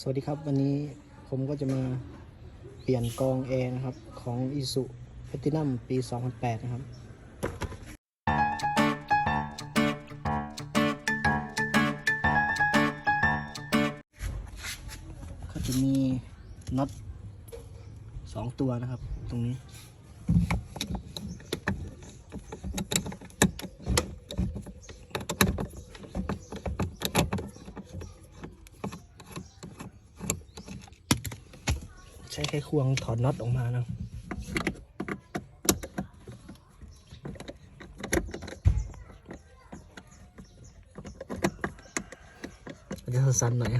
สวัสดีครับวันนี้ผมก็จะมาเปลี่ยนกรองแอร์นะครับ ของอิสุแพตินัมปี 2008 นะครับก็จะมีน็อตสองตัวนะครับ ตรงนี้ ใช้ไขควงถอดน็อตออกมานะจะสั้นหน่อย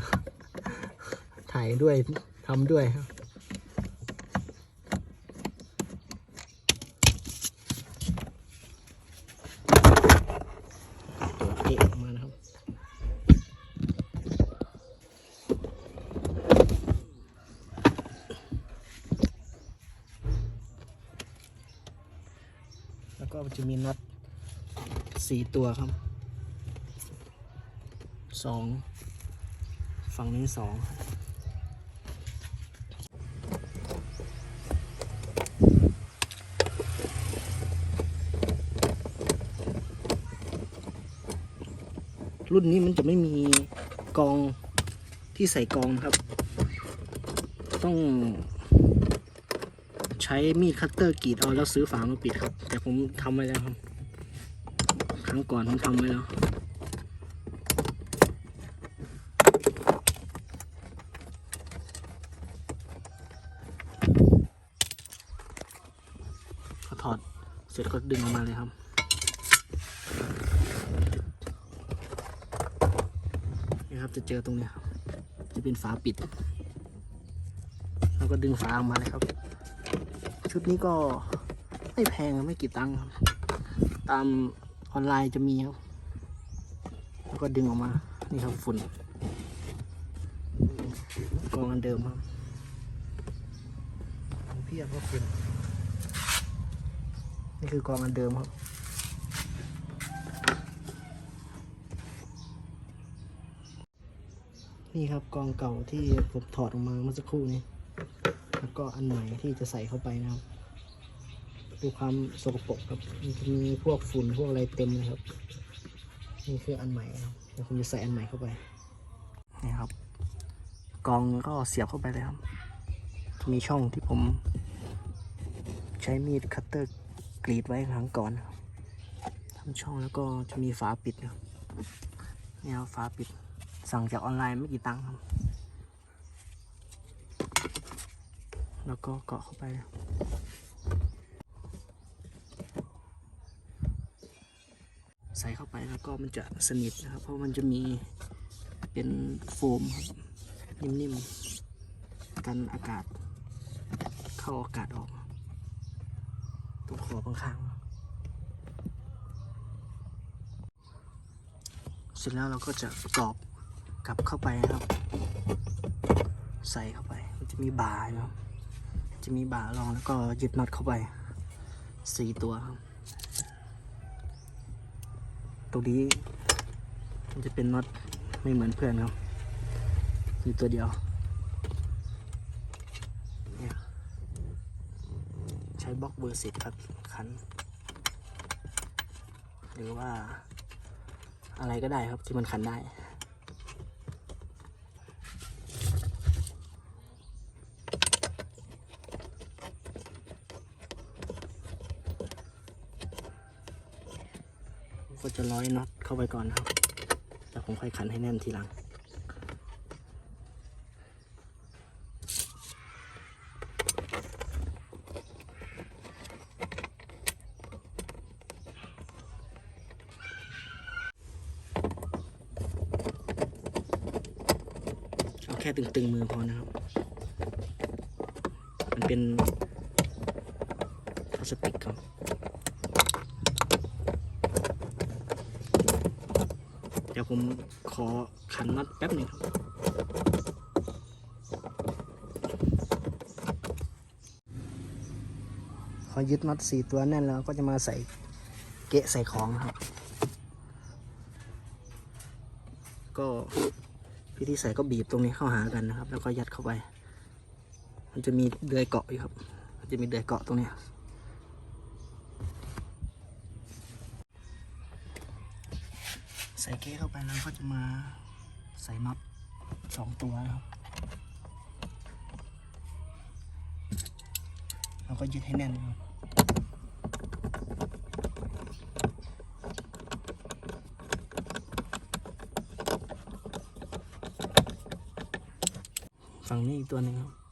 ถ่ายด้วยทำด้วยครับตัวเอะออกมานะครับ แล้ว ก็จะมีน็อตสี่ตัวครับสองฝั่งนี้สองรุ่นนี้มันจะไม่มีกองที่ใส่กองนะครับ ต้อง ใช้มีดคัตเตอร์กรีดเอาแล้วซื้อฝามาปิดครับ แต่ผมทำไว้แล้วครับ ครั้งก่อนผมทำไว้แล้วพอถอดเสร็จก็ดึงออกมาเลยครับนี่ครับจะเจอตรงนี้ครับจะเป็นฝาปิด แล้วก็ดึงฝาออกมาเลยครับ ชุดนี้ก็ไม่แพงไม่กี่ตังค์ครับ ตามออนไลน์จะมีครับ แล้วก็ดึงออกมา นี่ครับฝุ่นกองอันเดิมครับเพียบก็ฝุ่นนี่คือกองอันเดิมครับนี่ครับกองเก่าที่ผมถอดออกมาเมื่อสักครู่นี้ แล้วก็อันใหม่ที่จะใส่เข้าไปนะครับดูความสกปรกครับมันจะมีพวกฝุ่นพวกอะไรเต็มเลยครับ นี่คืออันใหม่ครับเดี๋ยวผมจะใส่อันใหม่เข้าไปนี่ครับกองก็เสียบเข้าไปเลยครับมีช่องที่ผมใช้มีดคัตเตอร์กรีดไว้ครั้งก่อนทำช่องแล้วก็จะมีฝาปิดนะครับนี่ครับฝาปิดสั่งจากออนไลน์ไม่กี่ตังค์ครับ แล้วก็เกาะเข้าไปใส่เข้าไปแล้วก็มันจะสนิทนะครับ เพราะมันจะมีเป็นโฟมครับนิ่มๆกันอากาศ เข้าอากาศออกตรงขอบข้างๆเสร็จแล้วเราก็จะกรอบกลับเข้าไปนะครับ ใส่เข้าไป มันจะมีบาร์นะครับ จะมีบ่ารองแล้วก็ยึดน็อตเข้าไปสี่ตัวครับตรงนี้มันจะเป็นน็อตไม่เหมือนเพื่อนครับมีตัวเดียว ใช้บล็อกเบอร์สิบครับคัน หรือว่าอะไรก็ได้ครับที่มันคันได้ ก็จะร้อยน็อตเข้าไปก่อนนะครับแล้วผมค่อยขันให้แน่นทีหลัง เอาแค่ตึงๆมือพอนะครับ มันเป็นพลาสติกครับ ดี๋ยวผมขอขันน็อตแป๊บหนึ่งครับพอยึดน็อตสี่ตัวแน่นแล้วก็จะมาใส่เกะใส่ของครับ ก็วิธีใส่ก็บีบตรงนี้เข้าหากันนะครับ แล้วก็ยัดเข้าไป มันจะมีเดือยเกาะอยู่ครับ มันจะมีเดือยเกาะตรงนี้ยใส่เก๊เข้าไปแล้วก็จะมาใส่น็อตสองตัวนะครับแล้วก็ยึดให้แน่นครับฝั่งนี้อีกตัวหนึ่งครับ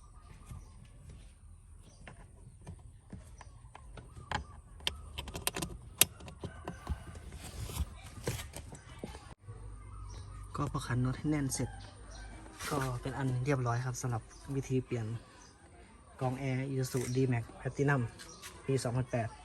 ก็พอขันน็อตให้แน่นเสร็จ ก็เป็นอันเรียบร้อยครับสำหรับวิธีเปลี่ยนกองแอร์ Isuzu D-Max Platinum ปี 2008